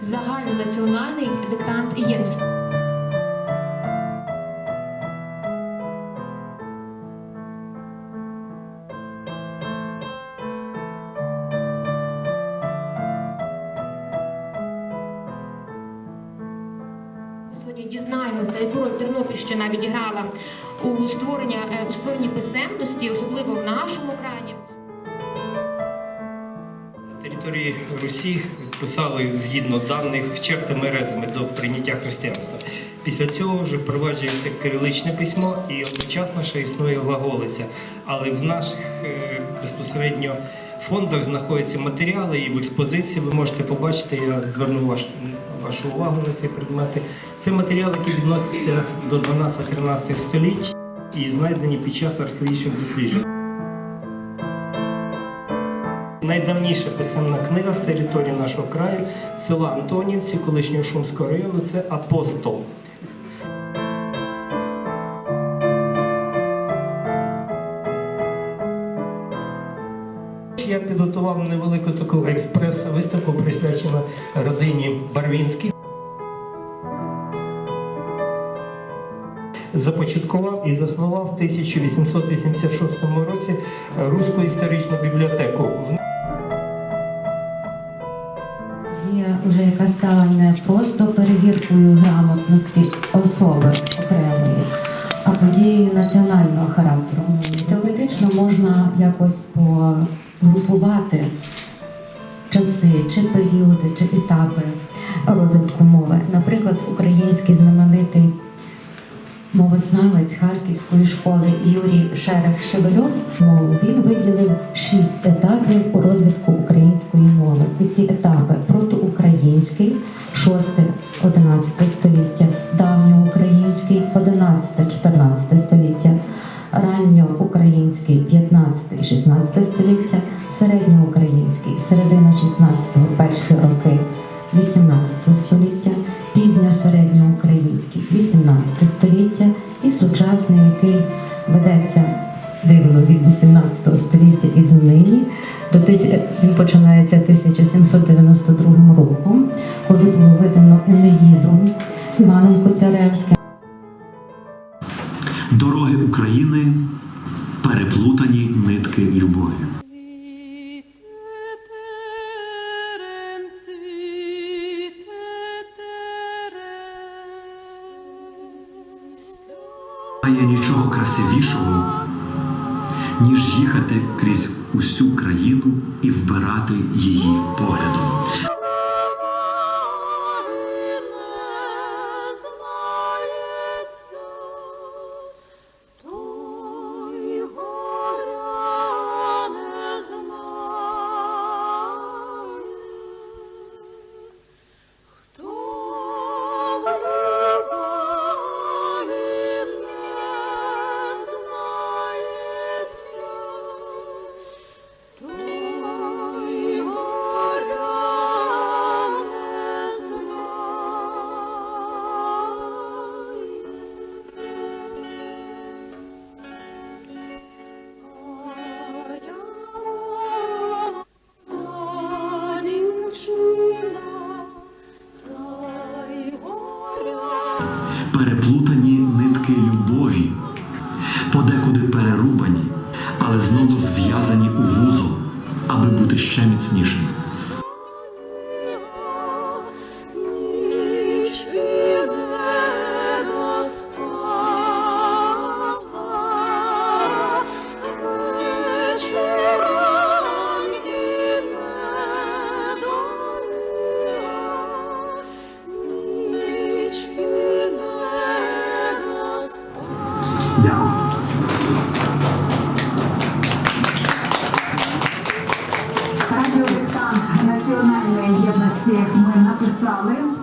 загальнонаціональний диктант єдності. Сьогодні дізнаємося, яку роль Тернопільщина відіграла у створенні, е, у створенні писемності, особливо в нашому краї. Території Русі писали згідно даних чертами резами до прийняття християнства. Після цього вже впроваджується кириличне письмо і одночасно ще існує глаголиця. Але в наших е, безпосередньо фондах знаходяться матеріали і в експозиції ви можете побачити, я зверну ваш, вашу увагу на ці предмети. Це матеріали, які відносяться до 12-13 століть і знайдені під час археологічних досліджень. Найдавніша писемна книга з території нашого краю, села Антонівці, колишнього Шумського району, це апостол. Я підготував невелику таку експрес-виставку, присвячену родині Барвінських. Започаткував і заснував в 1886 році Руську історичну бібліотеку. Є вже яка стала не просто перевіркою грамотності особи окремої, а подією національного характеру. Теоретично можна якось погрупувати часи, чи періоди, чи етапи розвитку мови. Наприклад, український знаменитий мовознавець Харківської школи Юрій Шерех Шевельов мову. Він виділив шість етапів у розвитку української мови. І ці етапи протоукраїнський, 6-11 століття, давньоукраїнський, 11-14 століття, ранньоукраїнський, 15 16 століття, середньоукраїнський, середина 16-го, перші роки 18 століття, пізньосередньоукраїнський 18 століття і сучасний, який ведеться дивно від 18 століття і до нині. До тисяч- він починається 1792 роком, коли було видано Енеїду Іваном Котляревським. Дороги України переплутані нитки любові. Немає нічого красивішого, ніж їхати крізь усю країну і вбирати її поглядом. Переплутані нитки любові, подекуди перерубані, але знову зв'язані у вузол, аби бути ще міцнішим. Національної єдності ми написали.